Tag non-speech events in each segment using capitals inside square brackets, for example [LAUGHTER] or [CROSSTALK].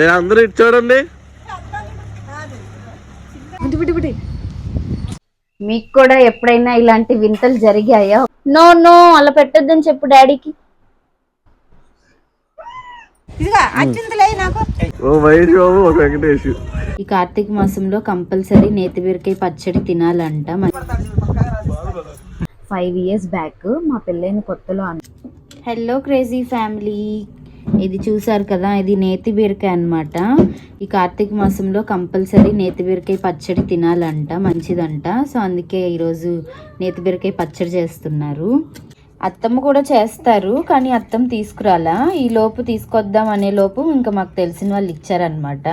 ఏ అందరూ ఇటు చూడండి. మీకు కూడా ఎప్పుడైనా ఇలాంటి వింతలు జరిగాయా? నో నో అలా పెట్టొద్దని చెప్పు డాడీకి. ఈ కార్తీక మాసంలో కంపల్సరీ నేతి బీరకాయ పచ్చడి తినాలంట. ఫైవ్ ఇయర్స్ బ్యాక్ మా పెళ్ళైన కొత్తలో హలో క్రేజీ ఫ్యామిలీ ఇది చూసారు కదా ఇది నేతి బీరకాయ అన్నమాట. ఈ కార్తీక మాసంలో కంపల్సరీ నేతి బీరకాయ పచ్చడి తినాలంట మంచిదంట. సో అందుకే ఈరోజు నేతి బీరకాయ పచ్చడి చేస్తున్నారు. అత్తమ్మ కూడా చేస్తారు కానీ అత్తమ్మ తీసుకురాలా? ఈ లోపు తీసుకొద్దాం అనే లోపు ఇంకా మాకు తెలిసిన వాళ్ళు ఇచ్చారనమాట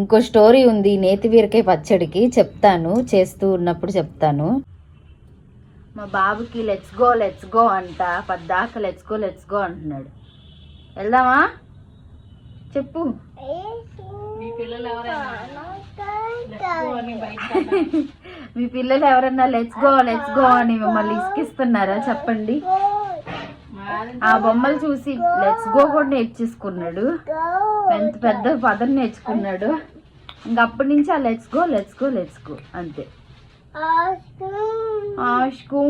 ఇంకో స్టోరీ ఉంది నేతి బీరకాయ పచ్చడికి. చెప్తాను చేస్తూ ఉన్నప్పుడు చెప్తాను. మా బాబుకి లెట్స్ గో లెట్స్ గో అంట. పద్దాక లెట్స్ గో లెట్స్ గో అంటున్నాడు. వెళ్దామా? చెప్పు. మీ పిల్లలు ఎవరన్నా [LAUGHS] లెట్స్ గో లెట్స్ గో అని మిమ్మల్ని ఇసుకిస్తున్నారా? చెప్పండి. ఆ బొమ్మలు చూసి లెట్స్ గో కూడా నేర్చేసుకున్నాడు. ఎంత పెద్ద పదం నేర్చుకున్నాడు. ఇంకా అప్పటి నుంచి ఆ let's go let's go let's go అంతే. ఆష్కు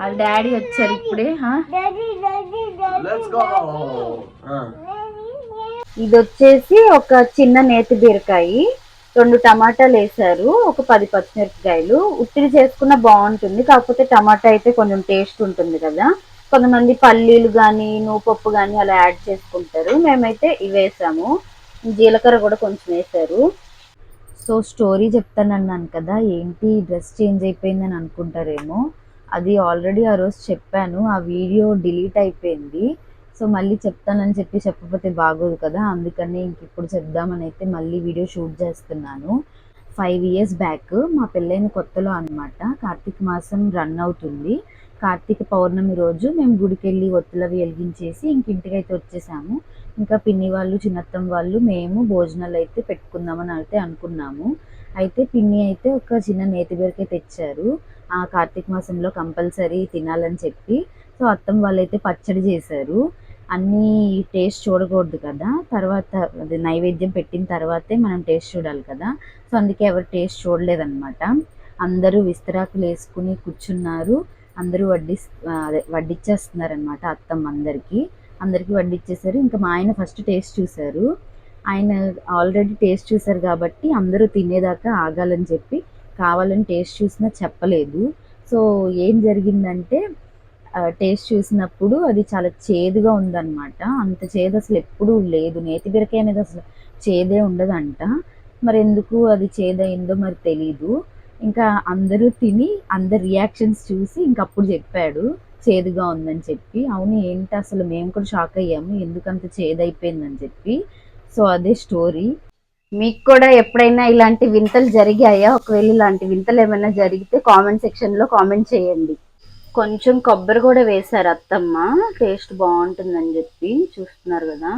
వాళ్ళ డాడీ వచ్చారు ఇప్పుడే హా? ఇది వచ్చేసి ఒక చిన్న నేతి బీరకాయ. రెండు టమాటాలు వేసారు ఒక పది పచ్చిమిరపకాయలు. ఉత్తిరి చేసుకున్న బాగుంటుంది కాకపోతే టమాటా అయితే కొంచెం టేస్ట్ ఉంటుంది కదా. కొంతమంది పల్లీలు కానీ నువ్వుపప్పు కానీ అలా యాడ్ చేసుకుంటారు. మేమైతే ఇవి వేసాము. జీలకర్ర కూడా కొంచెం వేసారు సో స్టోరీ చెప్తానన్నాను కదా ఏంటి డ్రెస్ చేంజ్ అయిపోయిందని అనుకుంటారేమో. అది ఆల్రెడీ ఆ రోజు చెప్పాను ఆ వీడియో డిలీట్ అయిపోయింది. సో మళ్ళీ చెప్తానని చెప్పి చెప్పకపోతే బాగోదు కదా అందుకని ఇంక ఇప్పుడు చెప్దామని అయితే మళ్ళీ వీడియో షూట్ చేస్తున్నాను. ఫైవ్ ఇయర్స్ బ్యాక్ మా పెళ్ళైన కొత్తలో అనమాట కార్తీక మాసం రన్ అవుతుంది. కార్తీక పౌర్ణమి రోజు మేము గుడికి వెళ్ళి ఒత్తులవి వెలిగించేసి ఇంక అయితే వచ్చేసాము. ఇంకా పిన్ని వాళ్ళు చిన్నత్తం వాళ్ళు మేము భోజనాలు అయితే పెట్టుకుందామని అయితే అనుకున్నాము. అయితే పిన్ని అయితే ఒక చిన్న నేతి బీరకాయ తెచ్చారు. ఆ కార్తీక మాసంలో కంపల్సరీ తినాలని చెప్పి. సో అత్తం వాళ్ళైతే పచ్చడి చేశారు. అన్నీ టేస్ట్ చూడకూడదు కదా. తర్వాత అది నైవేద్యం పెట్టిన తర్వాతే మనం టేస్ట్ చూడాలి కదా. సో అందుకే ఎవరు టేస్ట్ చూడలేదన్నమాట. అందరూ విస్తరాకులు వేసుకుని కూర్చున్నారు. అందరూ వడ్డి అదే వడ్డిచ్చేస్తున్నారు అనమాట అత్తమ్మ అందరికీ. అందరికీ వడ్డిచ్చేసారు. ఇంకా మా ఆయన ఫస్ట్ టేస్ట్ చూశారు. ఆయన ఆల్రెడీ టేస్ట్ చూశారు కాబట్టి అందరూ తినేదాకా ఆగాలని చెప్పి కావాలని టేస్ట్ చూసినా చెప్పలేదు. సో ఏం జరిగిందంటే టేస్ట్ చూసినప్పుడు అది చాలా చేదుగా ఉందన్నమాట. అంత చేదు అసలు ఎప్పుడూ లేదు. నేతి బీరకాయ అనేది అసలు చేదే ఉండదంట. మరి ఎందుకు అది చేదయిందో మరి తెలీదు. ఇంకా అందరూ తిని అందరి రియాక్షన్స్ చూసి ఇంక అప్పుడు చెప్పాడు. చేదుగా ఉందని చెప్పి. అవును ఏంటి అసలు మేము కూడా షాక్ అయ్యాము. ఎందుకంత చేదైపోయిందని చెప్పి. సో అదే స్టోరీ. మీకు కూడా ఎప్పుడైనా ఇలాంటి వింతలు జరిగాయా? ఒకవేళ ఇలాంటి వింతలు ఏమైనా జరిగితే కామెంట్ సెక్షన్లో కామెంట్ చేయండి. కొంచెం కొబ్బరి కూడా వేశారు అత్తమ్మ. టేస్ట్ బాగుంటుందని చెప్పి చూస్తున్నారు కదా.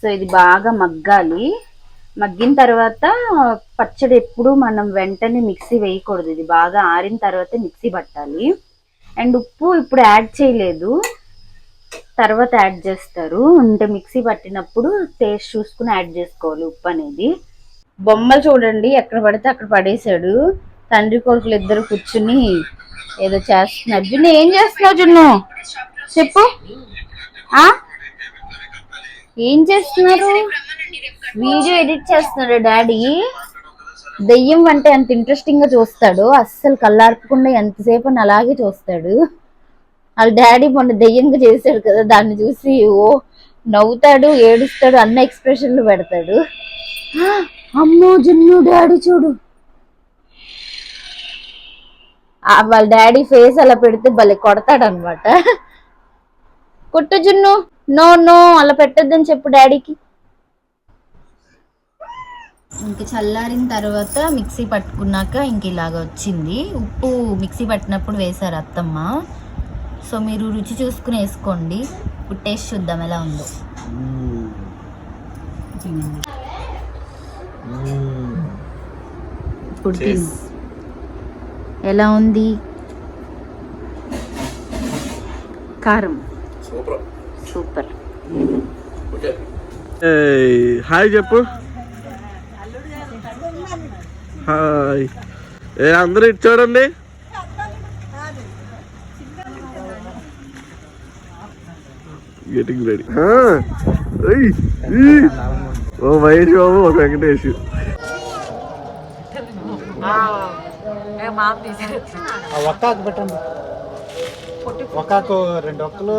సో ఇది బాగా మగ్గాలి. మగ్గిన తర్వాత పచ్చడి ఎప్పుడు మనం వెంటనే మిక్సీ వేయకూడదు. ఇది బాగా ఆరిన తర్వాత మిక్సీ పట్టాలి. అండ్ ఉప్పు ఇప్పుడు యాడ్ చేయలేదు. తర్వాత యాడ్ చేస్తారు. అంటే మిక్సీ పట్టినప్పుడు టేస్ట్ చూసుకుని యాడ్ చేసుకోవాలి ఉప్పు అనేది. బొమ్మలు చూడండి ఎక్కడ పడితే అక్కడ పడేశాడు. తండ్రి కొడుకులు ఇద్దరు కూర్చుని ఏదో చేస్తున్నారు. జున్ను ఏం చేస్తున్నావు జున్ను? చెప్పు. ఆ? ఏం చేస్తున్నారు? వీడియో ఎడిట్ చేస్తున్నాడు డాడీ. దెయ్యం అంటే ఎంత ఇంట్రెస్టింగ్గా చూస్తాడు. అస్సలు కళ్ళార్పకుండా ఎంతసేపు అని అలాగే చూస్తాడు. వాళ్ళ డాడీ మొన్న దెయ్యంగా చేశాడు కదా దాన్ని చూసి ఓ నవ్వుతాడు ఏడుస్తాడు అన్న ఎక్స్ప్రెషన్లు పెడతాడు. అమ్మో జున్ను డాడీ చూడు. వాళ్ళ డాడీ ఫేస్ అలా పెడితే భలే కొడతాడు అనమాట కొట్టు జున్ను. నో నో అలా పెట్టొద్దని చెప్పు డాడీకి. ఇంక చల్లారిన తర్వాత మిక్సీ పట్టుకున్నాక ఇంక ఇలాగ వచ్చింది. ఉప్పు మిక్సీ పట్టినప్పుడు వేశారు అత్తమ్మ. సో మీరు రుచి చూసుకుని వేసుకోండి. ఇప్పుడు టేస్ట్ చూద్దాం ఎలా ఉందో. ఇప్పుడు. ఎలా ఉంది? కారం. సూపర్. సూపర్. ఓకే. ఏయ్, హాయ్ చెప్పు. హాయ్. అందరూ ఇటు చూడండి. గెటింగ్ రెడీ ఓ మహేష్ బాబు ఒక వెంకటేష్. ఒక్కాకు పెట్టండి. ఒక్కాకు రెండు ఒక్కలు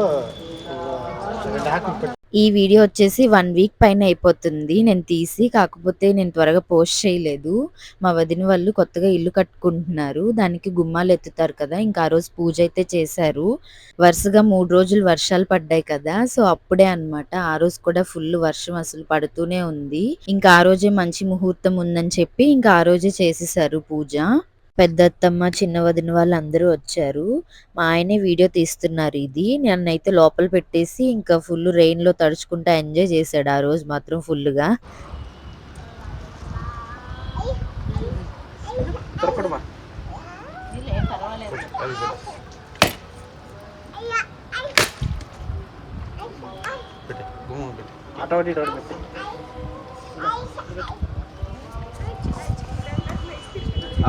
రెండు ఆకులు ఈ వీడియో వచ్చేసి వన్ వీక్ పైన అయిపోతుంది. నేను తీసి కాకపోతే నేను త్వరగా పోస్ట్ చేయలేదు. మా వదిన వాళ్ళు కొత్తగా ఇల్లు కట్టుకుంటున్నారు. దానికి గుమ్మాలు ఎత్తుతారు కదా ఇంకా ఆ రోజు పూజ అయితే చేశారు. వరుసగా మూడు రోజులు వర్షాలు పడ్డాయి కదా సో అప్పుడే అనమాట ఆ రోజు కూడా ఫుల్ వర్షం అసలు పడుతూనే ఉంది. ఇంకా ఆ రోజే మంచి ముహూర్తం ఉందని చెప్పి ఇంకా ఆ రోజే చేసేసారు పూజ. పెద్ద అత్తమ్మ చిన్న వదిన వాళ్ళు అందరూ వచ్చారు. మా ఆయనే వీడియో తీస్తున్నారు ఇది. నన్నైతే లోపల పెట్టేసి ఇంకా ఫుల్ రెయిన్లో తడుచుకుంటా ఎంజాయ్ చేశాడు ఆ రోజు మాత్రం ఫుల్గా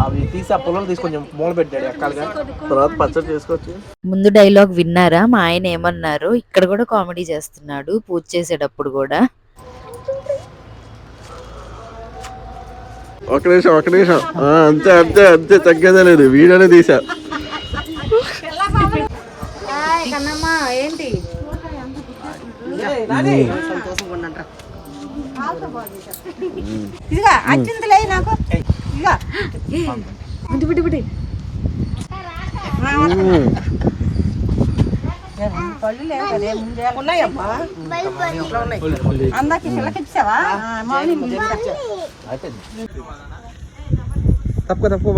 అవి తీసి ఆ పొలం తీసి కొంచెం మూల పెట్టాడు ఎక్కాలిగా తర్వాత పచ్చడి చేసుకోవచ్చు. ముందు డైలాగ్ విన్నారా? మా ఆయన ఏమన్నారు? ఇక్కడ కూడా కామెడీ చేస్తున్నాడు పూజ చేసేటప్పుడు కూడా. ఒక నిమిషం ఒక నిమిషం. ఆ, అంతే అంతే అంతే తగ్గేదే లేదు. వీడియోనే తీసా. కన్నమ్మా ఏంటి? ఇదిగా అచ్చింతలే నాకు. ఇదిగా. బిడి బిడి బిడి పళ్ళు లేవు కదా ముందే ఉన్నాయమ్మా అందరికి పిల్లకి ఇచ్చావా? మార్నింగ్ తప్పుకో తప్పుకో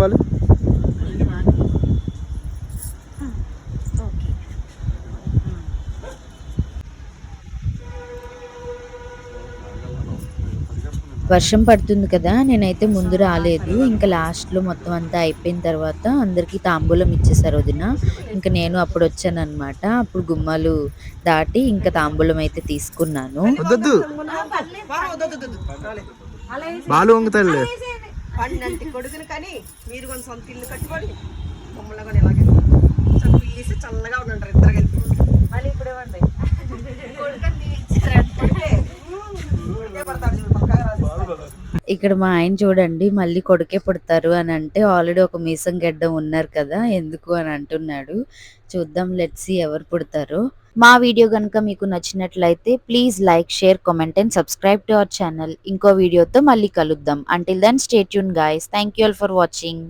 వర్షం పడుతుంది కదా నేనైతే ముందు రాలేదు ఇంకా లాస్ట్లో మొత్తం అంతా అయిపోయిన తర్వాత అందరికి తాంబూలం ఇచ్చేసారు వదిన ఇంకా నేను అప్పుడు వచ్చాను అనమాట అప్పుడు గుమ్మాలు దాటి ఇంకా తాంబూలం అయితే తీసుకున్నాను కొడుకుని కానీ మీరు సొంత ఇల్లు మమ్మల్ని కూడా ఇలాగే చల్లగా ఉండంటారు ఇద్దరు కలిపి మళ్ళీ ఇప్పుడు ఇవ్వండి పడతాడు. ఇక్కడ మా ఆయన చూడండి మళ్ళీ కొడుకే పుడతారు అని అంటే ఆల్రెడీ ఒక మీసం గడ్డం ఉన్నారు కదా ఎందుకు అని అంటున్నాడు. చూద్దాం లెట్స్ ఎవరు పుడతారో. మా వీడియో కనుక మీకు నచ్చినట్లయితే please like share comment and subscribe to our channel ఇంకో వీడియోతో మళ్ళీ కలుద్దాం. Until then stay tune guys thank you all for watching